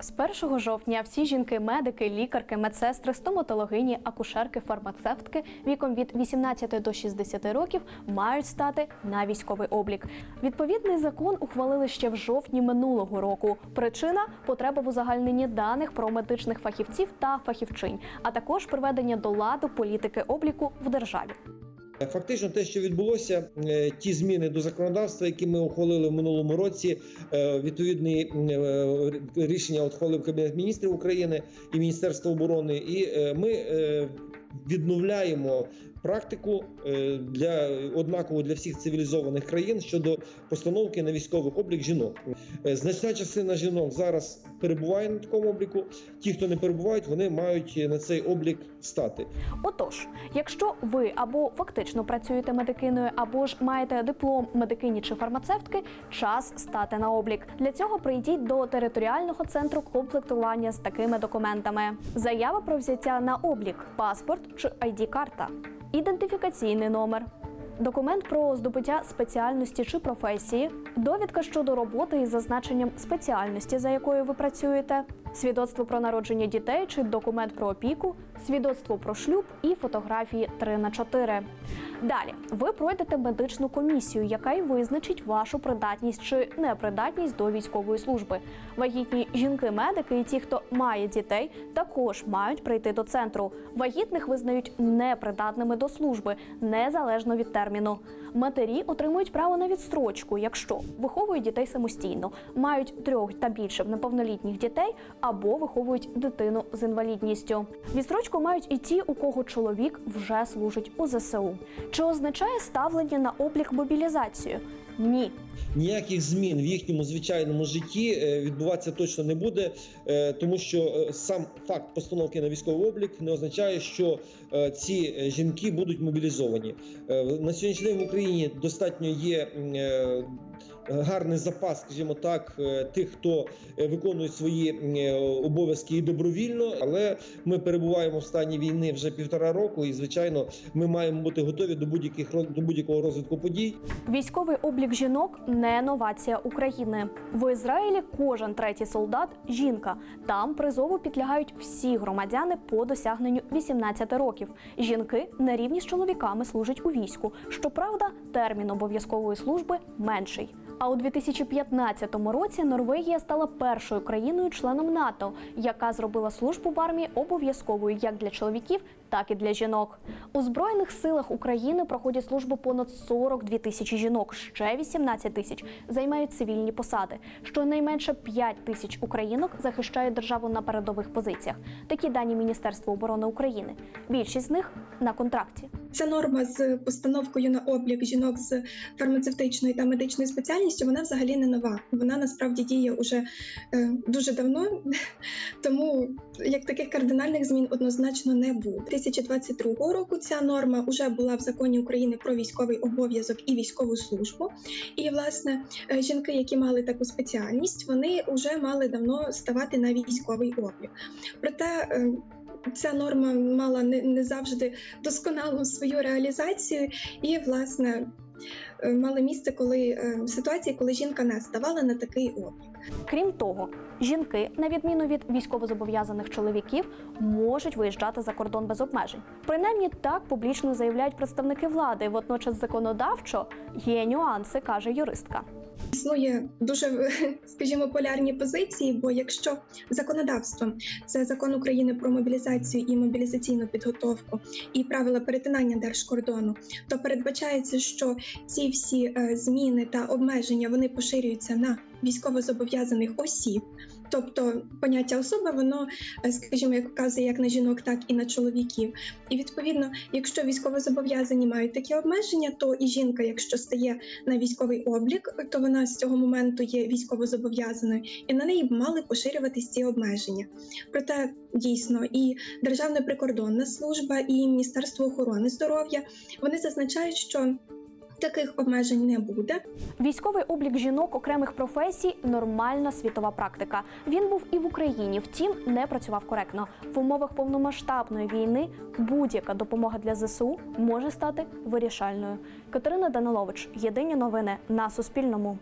З 1 жовтня всі жінки, медики, лікарки, медсестри, стоматологині, акушерки, фармацевтки віком від 18 до 60 років мають стати на військовий облік. Відповідний закон ухвалили ще в жовтні минулого року. Причина потреба в узагальненні даних про медичних фахівців та фахівчинь, а також приведення до ладу політики обліку в державі. Фактично, те, що відбулося, е, ті зміни до законодавства, які ми ухвалили в минулому році, е, відповідні е, рішення ухвалив Кабінет міністрів України і Міністерство оборони, і е, ми е, відновляємо практику е, для однаково для всіх цивілізованих країн щодо постановки на військовий облік жінок. Е, Значна частина жінок зараз перебуває на такому обліку. Ті, хто не перебувають, вони мають на цей облік стати. Отож, якщо ви або фактично працюєте медикиною, або ж маєте диплом медикині чи фармацевтки, час стати на облік. Для цього прийдіть до територіального центру комплектування з такими документами: заява про взяття на облік, паспорт чи id карта ідентифікаційний номер. Документ про здобуття спеціальності чи професії, довідка щодо роботи із зазначенням спеціальності, за якою ви працюєте, свідоцтво про народження дітей чи документ про опіку, свідоцтво про шлюб і фотографії 3 на 4. Далі ви пройдете медичну комісію, яка й визначить вашу придатність чи непридатність до військової служби. Вагітні жінки-медики і ті, хто має дітей, також мають прийти до центру. Вагітних визнають непридатними до служби незалежно від терміну. Матері отримують право на відстрочку, якщо виховують дітей самостійно, мають трьох та більше неповнолітніх дітей або виховують дитину з інвалідністю. Відстрочку мають і ті, у кого чоловік вже служить у ЗСУ. Чи означає ставлення на облік мобілізацію? Ні. Ніяких змін в їхньому звичайному житті е, відбуватися точно не буде, е, тому що е, сам факт постановки на військовий облік не означає, що ці жінки будуть мобілізовані. На сьогоднішній день в Україні достатньо є гарний запас, скажімо так, тих, хто виконує свої обов'язки і добровільно, але ми перебуваємо в стані війни вже півтора року, і звичайно, ми маємо бути готові до будь-яких до будь-якого розвитку подій. Військовий облік жінок не новація України. В Ізраїлі кожен третій солдат жінка. Там призову підлягають всі громадяни по досягненню 18 років. Жінки на рівні з чоловіками служать у війську. Щоправда, термін обов'язкової служби менший. А у 2015 році Норвегія стала першою країною-членом НАТО, яка зробила службу в армії обов'язковою як для чоловіків, так і для жінок. У збройних силах України проходять службу понад 42 тисячі жінок. Ще 18 тисяч займають цивільні посади. Щонайменше 5 тисяч українок захищають державу на передових позиціях. Такі дані Міністерства оборони України. Більшість з них на контракті. Ця норма з постановкою на облік жінок з фармацевтичною та медичною спеціальністю вона взагалі не нова. Вона насправді діє уже е, дуже давно, тому як таких кардинальних змін однозначно не буде. 2022 року ця норма вже була в законі України про військовий обов'язок і військову службу. І власне е, жінки, які мали таку спеціальність, вони вже мали давно ставати на військовий облік. Проте е, ця норма мала не, не завжди досконалу свою реалізацію, і власне е, мали місце, коли ситуації, коли жінка не ставала на такий облік. Крім того, жінки, на відміну від військовозобов'язаних чоловіків, можуть виїжджати за кордон без обмежень. Принаймні так публічно заявляють представники влади. Водночас законодавчо є нюанси, каже юристка. Існує дуже, скажімо, полярні позиції, бо якщо законодавством це закон України про мобілізацію і мобілізаційну підготовку і правила перетинання держкордону, то передбачається, що ці всі е, зміни та обмеження вони поширюються на військовозобов'язаних осіб. Тобто поняття особа, воно, е, скажімо, як вказує як на жінок, так і на чоловіків. І відповідно, якщо військовозобов'язані мають такі обмеження, то і жінка, якщо стає на військовий облік, то вона з цього моменту є військовозобов'язаною, і на неї б мали поширюватись ці обмеження. Проте дійсно і Державна прикордонна служба, і Міністерство охорони здоров'я вони зазначають, що таких обмежень не буде. Військовий облік жінок окремих професій нормальна світова практика. Він був і в Україні, втім не працював коректно. В умовах повномасштабної війни будь-яка допомога для ЗСУ може стати вирішальною. Катерина Данилович, єдині новини на Суспільному.